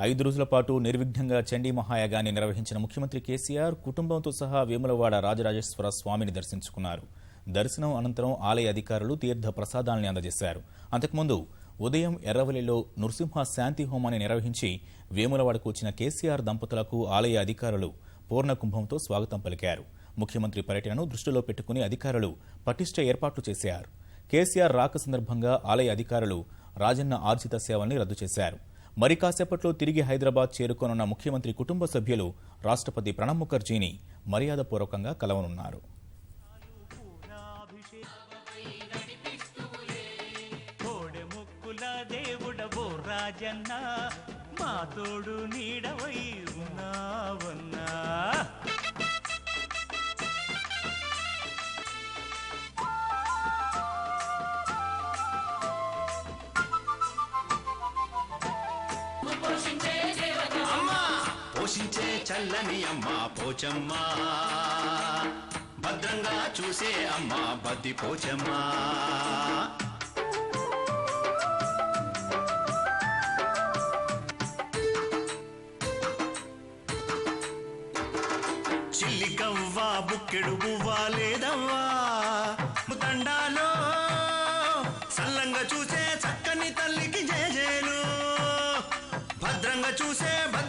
ఐదు రోజుల పాటు నిర్విఘ్నంగా చండీ మహాయాగాన్ని నిర్వహించిన ముఖ్యమంత్రి కేసీఆర్ కుటుంబంతో సహా వేములవాడ రాజరాజేశ్వర స్వామిని దర్శించుకున్నారు. దర్శనం అనంతరం ఆలయ అధికారులు తీర్థ ప్రసాదాల్ని అందజేశారు. అంతకుముందు ఉదయం ఎర్రవల్లిలో నృసింహ శాంతి హోమాన్ని నిర్వహించి వేములవాడకు వచ్చిన కేసీఆర్ దంపతులకు ఆలయ అధికారులు పూర్ణ కుంభంతో స్వాగతం పలికారు. ముఖ్యమంత్రి పర్యటనను దృష్టిలో పెట్టుకుని అధికారులు పటిష్ట ఏర్పాట్లు చేశారు. కేసీఆర్ రాక సందర్భంగా ఆలయ అధికారులు రాజన్న ఆర్జిత సేవల్ని రద్దు చేశారు. మరి కాసేపట్లో తిరిగి హైదరాబాద్ చేరుకోనున్న ముఖ్యమంత్రి కుటుంబ సభ్యులు రాష్ట్రపతి ప్రణబ్ ముఖర్జీని మర్యాదపూర్వకంగా కలవనున్నారు. రాజన్న మా తోడు నీడవై ఉన్నావన్నా. చల్లని అమ్మ పోచమ్మ. భద్రంగా చూసే అమ్మ బద్ది పోచమ్మ. చిల్లికవ్వా బుక్కెడు బువ్వా లేదవ్వా? ముతండాలో సల్లంగా చూసే చక్కని తల్లికి జేజేలు భద్రంగా చూసే భద్ర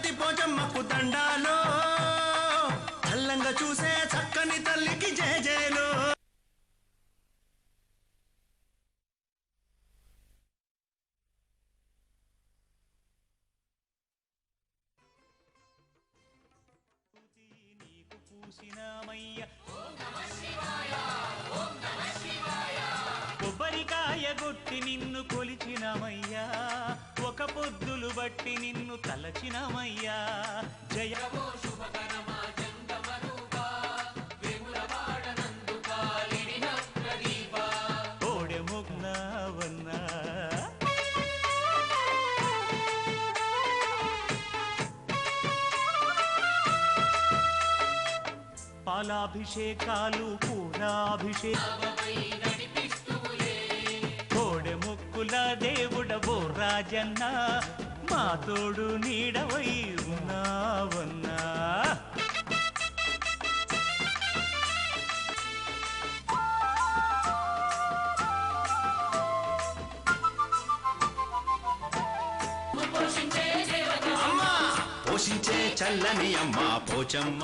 చూసే చక్కని తల్లికి జేజేలు నీకు పూసినామయ్య కొబ్బరికాయ కొట్టి నిన్ను కొలిచినమయ్యా. ఒక పొద్దులు బట్టి నిన్ను తలచినమయ్యా. జయ పాలాభిషేకాలు పూలాభిషేక కోడె ముక్కుల దేవుడవో రాజన్న మా తోడు నీడవై ఉన్నావన్నా. పోషించే చల్లని అమ్మ పోచమ్మ.